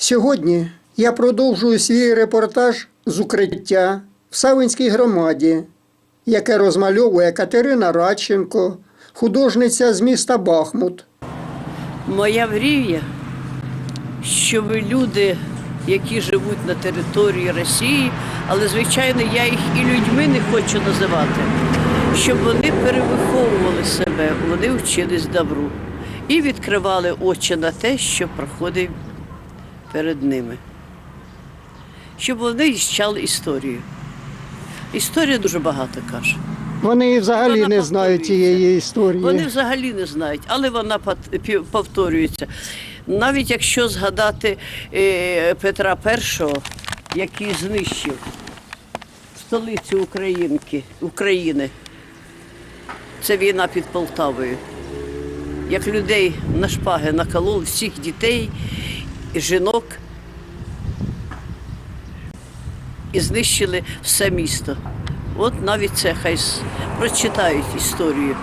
Сьогодні я продовжую свій репортаж з укриття в Савинській громаді, яке розмальовує Катерина Радченко, художниця з міста Бахмут. Моя мрія, щоб люди, які живуть на території Росії, але звичайно я їх і людьми не хочу називати, щоб вони перевиховували себе, вони вчились добру і відкривали очі на те, що проходить перед ними. Щоб вони іщали історію. Історія дуже багато каже. Вони взагалі Вона не знають цієї історії. Вони взагалі не знають, але вона повторюється. Навіть якщо згадати е, Петра І, який знищив столицю Українки, України, це війна під Полтавою. Як людей на шпаги наколов всіх дітей, і жінок і знищили все місто. От навіть це хай прочитають історію.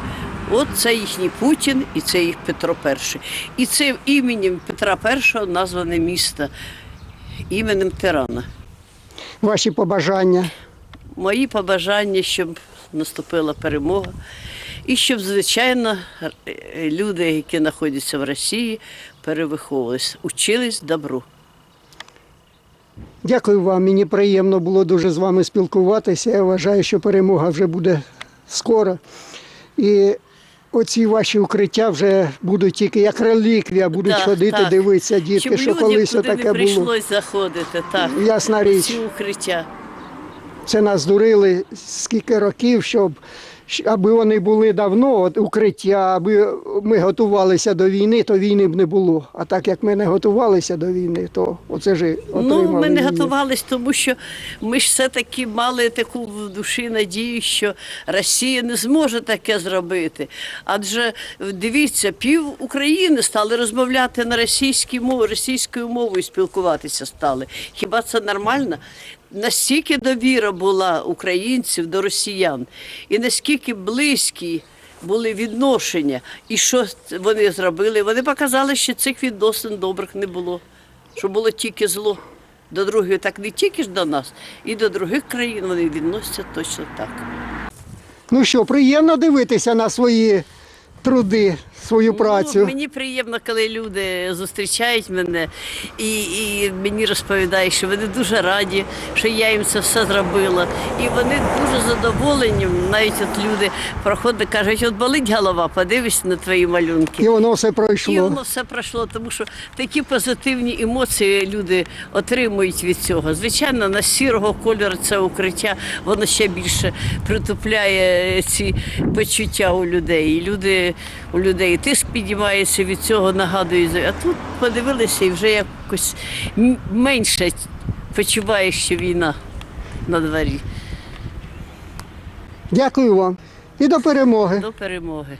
От це їхній Путін і це їх Петро І. І це іменем Петра І назване місто, іменем тирана. Ваші побажання. Мої побажання, щоб наступила перемога, і щоб, звичайно, е, люди, які знаходяться в Росії, перевиховувалися, учились добру. Дякую вам. Мені приємно було дуже з вами спілкуватися. Я вважаю, що перемога вже буде скоро. І оці ваші укриття вже будуть тільки як реліквія, будуть Так, ходити, так. дивитися дітки, щоб що колись таке не було. прийшлось заходити. Так. Ясна річ. Ці укриття. Це нас дурили скільки років, щоб аби вони були давно, от укриття, аби ми готувалися до війни, то війни б не було. А так як ми не готувалися до війни, то оце ж отримали. Ну, ми не війну. готувалися, тому що ми ж все-таки мали таку в душі надію, що Росія не зможе таке зробити. Адже дивіться, пів України стали розмовляти на російській мові, російською мовою спілкуватися стали. Хіба це нормально? Настільки довіра була українців до росіян, і наскільки близькі були відношення, і що вони зробили? Вони показали, що цих відносин добрих не було що було тільки зло. До других, так не тільки ж до нас, і до других країн вони відносяться точно так. Ну що, приємно дивитися на свої труди, свою працю. Ну, мені приємно, коли люди зустрічають мене і, і мені розповідають, що вони дуже раді, що я їм це все зробила. І вони дуже задоволені. Навіть от люди проходять, кажуть, от болить голова, подивись на твої малюнки. І воно все пройшло. І воно все пройшло, тому що такі позитивні емоції люди отримують від цього. Звичайно, на сірого кольору це укриття, воно ще більше притупляє ці почуття у людей. І люди, у людей тиск підіймається від цього, нагадують. А тут подивилися і вже якось менше почуваєш, що війна на дворі. Дякую вам. І до перемоги. До перемоги.